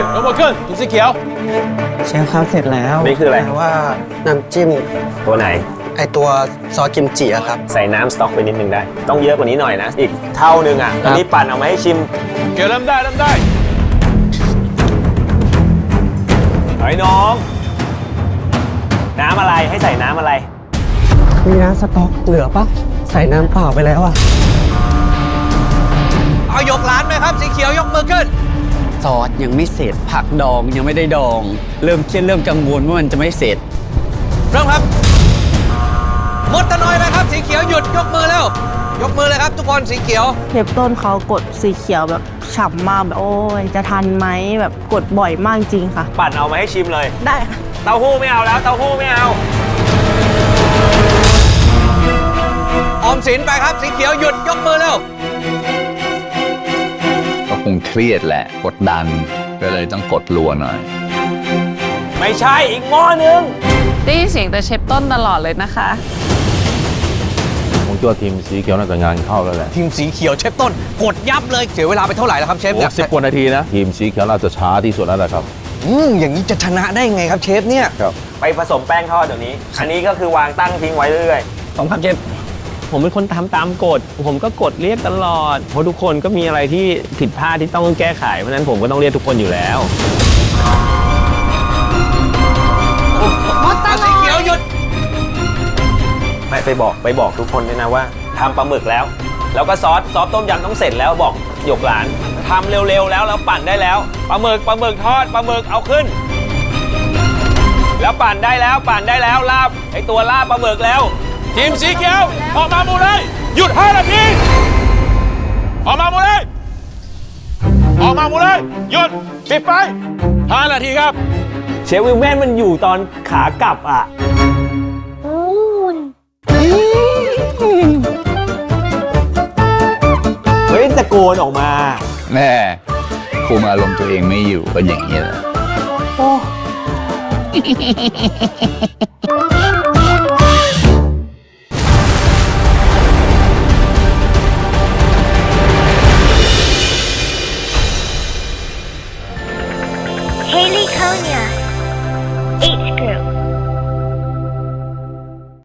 สีเขียว เชฟครับเสร็จแล้วนี่คืออะไร แต่ว่าน้ำจิ้มตัวไหน ไอตัวซอสกิมจิอะครับ ใส่น้ำสต๊อกไปนิดนึงได้ ต้องเยอะกว่านี้หน่อยนะ อีกเท่านึงอะครัอับนนี้ปั่นเอามาให้ชิมเขียวเริ่มได้เริ่มได้เฮ้ยน้อง น้ำอะไรให้ใส่น้ำอะไร มีน้ำสต๊อกเหลือปะใส่น้ำเปล่าไปแล้วอะเอายกร้านไหมครับ สีเขียวยกมือขึ้น ซอสยังไม่เสร็จ ผักดองยังไม่ได้ดอง เริ่มเครียดเริ่มกังวลว่ามันจะไม่เสร็จ เริ่มครับมดตะนอยเลยครับ สีเขียวหยุดยกมือเร็วยกมือเลยครับทุกคนสีเขียว เทปต้นเขากดสีเขียวแบบฉ่ำมากแบบโอ้ยจะทันไหมแบบกดบ่อยมากจริงค่ะ ปั่นเอามาให้ชิมเลย ได้ค่ะเต้าหู้ไม่เอาแล้ว เต้าหู้ไม่เอา ออมสินไปครับสีเขียวหยุดยกมือเร็วก็ค งเครียดแหละกดดัน ก็เลยต้องกดรัวหน่อย ไม่ใช่อีกหม้อนึง ได้ยินเสียงแต่เชฟต้นตลอดเลยนะคะ ผมคิดว่าทีมสีเขียวน่าจะงานเข้าแล้วแหละทีมสีเขียวเชฟต้น กดยับเลย เสียเวลาไปเท่าไหร่แล้วครับเชฟเนี่ยสิบกว่านาทีนะ ทีมสีเขียวน่าจะช้าที่สุดแล้วแหละครับ อืมอย่างนี้จะชนะได้ไงครับเชฟเนี่ย ไปผสมแป้งทอดเดี๋ยวนี้ อันนี้ก็คือวางตั้งทิ้งไว้เรื่อยสองพันเชฟ ผมเป็นคนทำตามกฎ ผมก็กดเรียกตลอด เพราะทุกคนก็มีอะไรที่ผิดพลาดที่ต้องแก้ไข เพราะฉะนั้นผมก็ต้องเรียกทุกคนอยู่แล้วเอาสีเขียวหยุดไม่ไปบอกไปบอกทุกคนด้วยนะว่าทำปลาหมึกแล้ว แล้วก็ซอสซอสต้มยำต้องเสร็จแล้วบอกหยกหลานทำเร็วๆแล้วแล้วปั่นได้แล้วปลาหมึกปลาหมึกทอดปลาหมึกเอาขึ้น แล้วปั่นได้แล้วปั่นได้แล้วลาบไอตัวลาบปลาหมึกแล้ว ทีมสีเขียว ออกมาหมดเลย หยุด5นาทีออกมาหมดเลย ออกมาหมดเลย หยุดปิดไฟ5นาทีครับ เชฟวิลแมนมันอยู่ตอนขากลับอะ เฮ้ยตะโกนออกมา แม่คุมอารมณ์ตัวเองไม่อยู่ก็อย่างนี้แหละโ Haley Konya.